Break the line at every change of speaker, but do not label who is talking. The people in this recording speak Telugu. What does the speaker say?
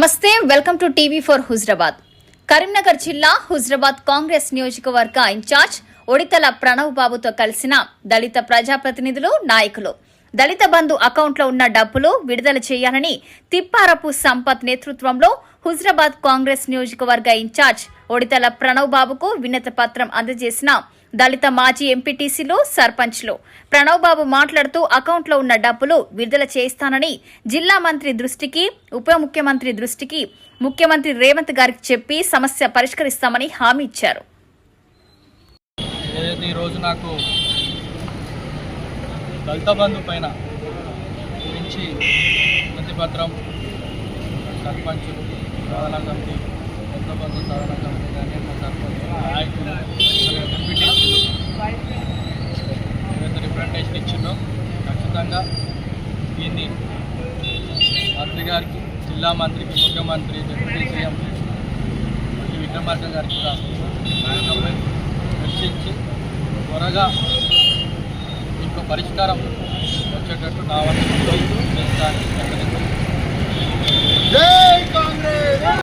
నమస్తే welcome to TV four Huzurabad. Karimnagar జిల్లా హుజరాబాద్ కాంగ్రెస్ నియోజకవర్గ ఇన్ఛార్జ్ ఒడితల ప్రణవ్ బాబుతో కలిసిన దళిత ప్రజాప్రతినిధులు నాయకులు. దళిత బంధు అకౌంట్లో ఉన్న డబ్బులు విడుదల చేయాలని తిప్పారపు సంపత్ నేతృత్వంలో హుజరాబాద్ కాంగ్రెస్ నియోజకవర్గ ఇన్ఛార్జ్ ఒడితల ప్రణవ్ బాబుకు వినత పత్రం అందజేసిన దళిత మాజీ ఎంపీటీసీలు సర్పంచ్లు. ప్రణవ్ బాబు మాట్లాడుతూ అకౌంట్లో ఉన్న డబ్బులు విడుదల చేస్తానని జిల్లా మంత్రి దృష్టికి ఉప ముఖ్యమంత్రి దృష్టికి ముఖ్యమంత్రి రేవంత్ గారికి చెప్పి సమస్య పరిష్కరిస్తామని హామీ ఇచ్చారు.
ఈరోజు నాకు దళిత బంధు పైన గురించి ప్రతిపత్రం సర్పంచులు సాధన కమిటీ దళిత బంధు సాధన కమిటీ కానీ సర్పంచ్ నాయకులు ఏదైతే రిప్రజెంటేషన్ ఇచ్చిందో ఖచ్చితంగా దీన్ని మంత్రి గారికి జిల్లా మంత్రికి ముఖ్యమంత్రి డిప్యూటీ సీఎం విక్రమార్క గారికి కూడా చర్చించి త్వరగా పరిష్కారం వచ్చేటట్టు నా వంతు కృషి